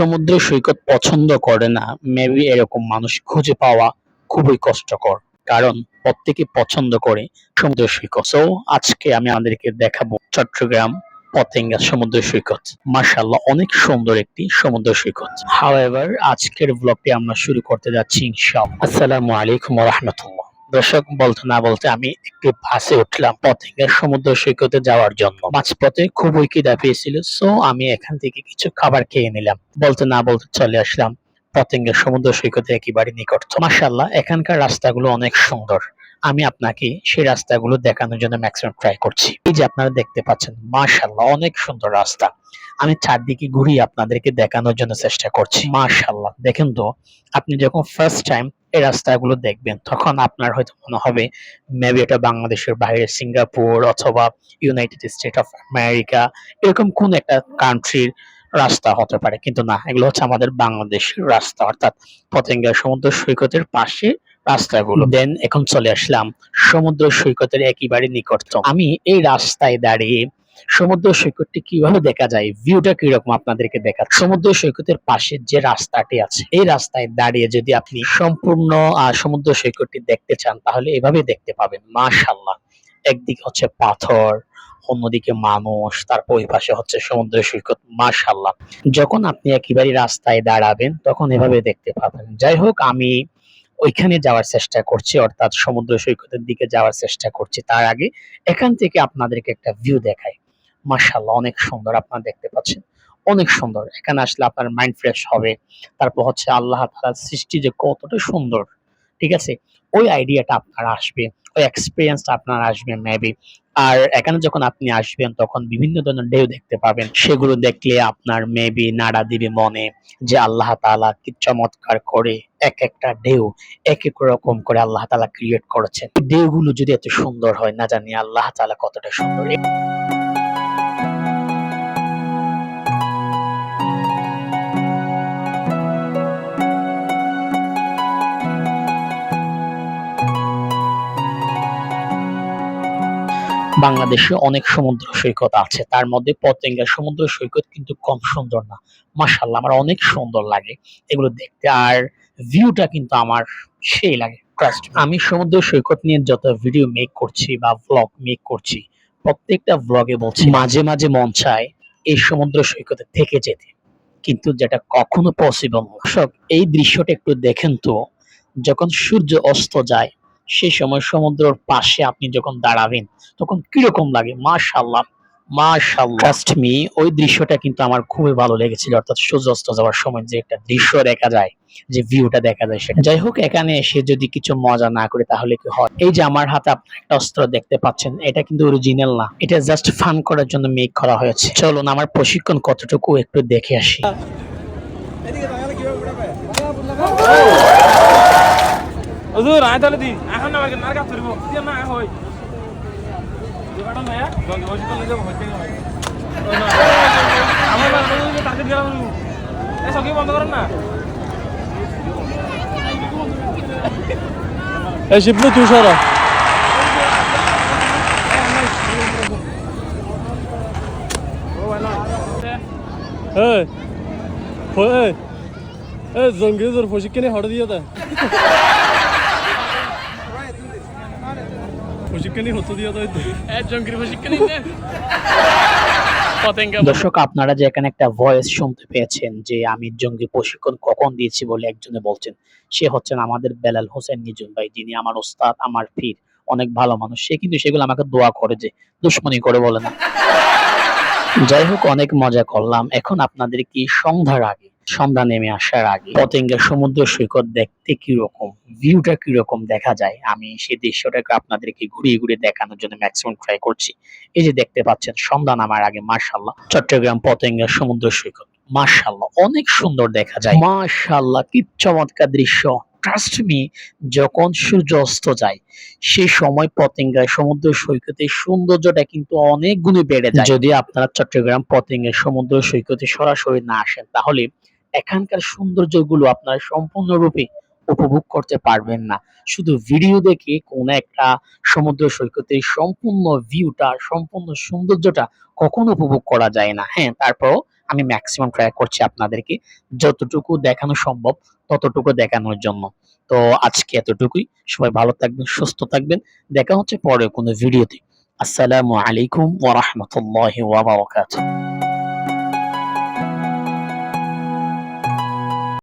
সমুদ্র সৈকত পছন্দ করে না মেবি এরকম মানুষ খুঁজে পাওয়া খুবই কষ্টকর, কারণ প্রত্যেকে পছন্দ করে সমুদ্র সৈকত। সো আজকে আমি আমাদেরকে দেখাবো চট্টগ্রাম পতেঙ্গা সমুদ্র সৈকত। মার্শাল্লাহ অনেক সুন্দর একটি সমুদ্র সৈকত। হাওয়েভার আজকের ব্লগটি আমরা শুরু করতে যাচ্ছি, ইনশাআল্লাহ। আসসালামু আলাইকুম রহমতুল্লাহ। দর্শক বলতে না বলতে আমি একটু বাসে উঠলাম পতেঙ্গা সমুদ্র সৈকতে যাওয়ার জন্য। মাঝপথে খুবই খিদা পেয়েছিল সো আমি এখান থেকে কিছু খাবার খেয়ে নিলাম। বলতে না বলতে চলে আসলাম পতেঙ্গা সমুদ্র সৈকতে একেবারে নিকট মাসাল্লাহ এখানকার রাস্তাগুলো অনেক সুন্দর। আমি আপনাকে সেই রাস্তাগুলো দেখানোর জন্য ম্যাক্সিমাম ট্রাই করছি। এই যে আপনারা দেখতে পাচ্ছেন মাশাল্লাহ অনেক সুন্দর রাস্তা। আমি চারদিকে ঘুরিয়ে আপনাদেরকে দেখানোর জন্য চেষ্টা করছি। মাশাল্লাহ দেখেন তো, আপনি যখন ফার্স্ট টাইম এই রাস্তাগুলো দেখবেন, তখন আপনার হয়তো মনে হবে মেবি এটা বাংলাদেশের বাইরে, সিঙ্গাপুর অথবা ইউনাইটেড স্টেট অফ আমেরিকা এরকম কোন একটা কান্ট্রির রাস্তা হতে পারে। কিন্তু না, এগুলো হচ্ছে আমাদের বাংলাদেশের রাস্তা। অর্থাৎ পতেঙ্গা সমুদ্র সৈকতের পাশে রাস্তাগুলো। দেন এখন চলে আসলাম সমুদ্র সৈকতের একেবারে নিকটতম। আমি এই রাস্তায় দাঁড়িয়ে সমুদ্র সৈকতটি কীভাবে দেখা যায় ভিউটা কীরকম আপনাদেরকে দেখা সমুদ্র সৈকতের পাশে যে রাস্তাটি আছে, এই রাস্তায় দাঁড়িয়ে যদি আপনি সম্পূর্ণ সমুদ্র সৈকতটি দেখতে চান, তাহলে এভাবে দেখতে পাবেন। মাশাল্লাহ একদিকে হচ্ছে পাথর, অন্যদিকে মানুষ, তারপর ওই পাশে হচ্ছে সমুদ্র সৈকত মাশাল্লাহ যখন আপনি একেবারে রাস্তায় দাঁড়াবেন, তখন এভাবে দেখতে পাবেন। যাই হোক, আমি ওইখানে যাওয়ার চেষ্টা করছি, অর্থাৎ সমুদ্র সৈকতের দিকে যাওয়ার চেষ্টা করছি। তার আগে এখান থেকে আপনাদেরকে একটা ভিউ দেখাই। মার্শাল্লাহ অনেক সুন্দর আপনারা দেখতে পাচ্ছেন। অনেক সুন্দর। এখানে আসলে আপনার মাইন্ড ফ্রেশ হবে। তারপর হচ্ছে আল্লাহ তালার সৃষ্টি যে কতটা সুন্দর। ঠিক আছে? ওই আইডিয়াটা আপনার আসবে, ওই এক্সপিরিয়েন্সটা আপনার আসবে মেবি আর এখানে যখন আপনি আসবেন, তখন বিভিন্ন ধরনের ঢেউ দেখতে পাবেন। সেগুলো দেখলে আপনার মেবি নাড়া দিবে মনে যে আল্লাহ তালা কি চমৎকার করে এক একটা ঢেউ, এক এক রকম করে আল্লাহ তালা ক্রিয়েট করেছেন। ঢেউগুলো যদি এত সুন্দর হয়, না জানি আল্লাহ তালা কতটা সুন্দর। বাংলাদেশে অনেক সমুদ্র সৈকত আছে। তার মধ্যে পতেঙ্গা সমুদ্র সৈকত কিন্তু কম সুন্দর না। মাশাল্লাহ আমার অনেক সুন্দর লাগে এগুলো দেখতে। আর ভিউটা কিন্তু আমার সেই লাগে আমি সমুদ্র সৈকত নিয়ে যত ভিডিও মেক করছি বা ব্লগ মেক করছি প্রত্যেকটা ব্লগে বলছি মাঝে মাঝে মন চায় এই সমুদ্র সৈকতে থেকে যেতে। কিন্তু যেটা কখনো পসিবল দর্শক, এই দৃশ্যটা একটু দেখেন তো যখন সূর্য অস্ত যায় সেই সময় সমুদ্রের পাশে আপনি যখন দাঁড়াবেন তখন কীরকম লাগে মাশাল্লাহ মাশাল্লাহ ট্রাস্ট মি ওই দৃশ্যটা কিন্তু আমার খুবই ভালো লেগেছিল অর্থাৎ সূর্যাস্ত যাওয়ার সময় যে একটা দৃশ্য দেখা যায় যে ভিউটা দেখা যায় সেটা যাই হোক এখানে এসে যদি কিছু মজা না করে তাহলে কি হয় এই যে আমার হাতে আপনার একটা অস্ত্র দেখতে পাচ্ছেন এটা কিন্তু অরিজিনাল না এটা জাস্ট ফান করার জন্য মেক করা হয়েছে চলুন আমার প্রশিক্ষণ কতটুকু একটু দেখে আসি হুজুর আয় তাহলে দিন এখন আমার নার কাজ করব না হয় শিবলু তুই সরা। এই ফ- এই এই জঙ্গিজের প্রশিক্ষণে হড় দিয়ে দে প্রশিক্ষণই হতো দিয়ে পতেঙ্গা দর্শক আপনারা যে এখানে একটা ভয়েস শুনতে পেয়েছেন যে আমি জঙ্গি প্রশিক্ষণ কখন দিয়েছি বলে একজনে বলছেন সে হচ্ছেন আমাদের বেলাল হোসেন নিজুম ভাই যিনি আমার ওস্তাদ আমার পীর অনেক ভালো মানুষ। সে কিন্তু সেগুলো আমাকে দোয়া করে যে দুশ্মনী করে বলে না। যাই হোক অনেক মজা করলাম। এখন আপনাদের কি সন্ধ্যার আগে সন্ধ্যা নেমে আসার আগে পতেঙ্গা সমুদ্র সৈকত দেখতে কীরকম? ভিউটা কীরকম দেখা যায়? আমি সেই দৃশ্যটাকে আপনাদেরকে ঘুরিয়ে ঘুরিয়ে দেখানোর জন্য ম্যাক্সিমাম ট্রাই করছি। এই যে দেখতে পাচ্ছেন সন্ধ্যা নামার আগে মার্শাল্লাহ চট্টগ্রাম পতেঙ্গা সমুদ্র সৈকত। মার্শাল্লাহ অনেক সুন্দর দেখা যায়। মার্শাল্লাহ কি চমৎকার দৃশ্য। ট্রাস্ট মি যখন সূর্য অস্ত যায় সেই সময় পতেঙ্গা সমুদ্র সৈকতের সৌন্দর্যটা কিন্তু অনেক গুণে বেড়ে যায়। যদি আপনারা চট্টগ্রাম পতেঙ্গা সমুদ্র সৈকতে সরাসরি না আসেন তাহলে এখানকার সৌন্দর্যগুলো আপনারা সম্পূর্ণরূপে উপভোগ করতে পারবেন না। শুধু ভিডিও দেখে কোন একটা সমুদ্র সৈকতের সম্পূর্ণ ভিউটা সম্পূর্ণ সৌন্দর্যটা কখনো উপভোগ করা যায় না। হ্যাঁ তারপরও আমি ম্যাক্সিমাম ট্রাই করছি আপনাদেরকে। যতটুকু দেখানো সম্ভব, ততটুকু দেখানোর জন্য। তো আজকে এতটুকুই। সবাই ভালো থাকবেন, সুস্থ থাকবেন। দেখা হচ্ছে পরে কোনো ভিডিওতে আসসালামু আলাইকুম ওয়া বারাকাতুহু।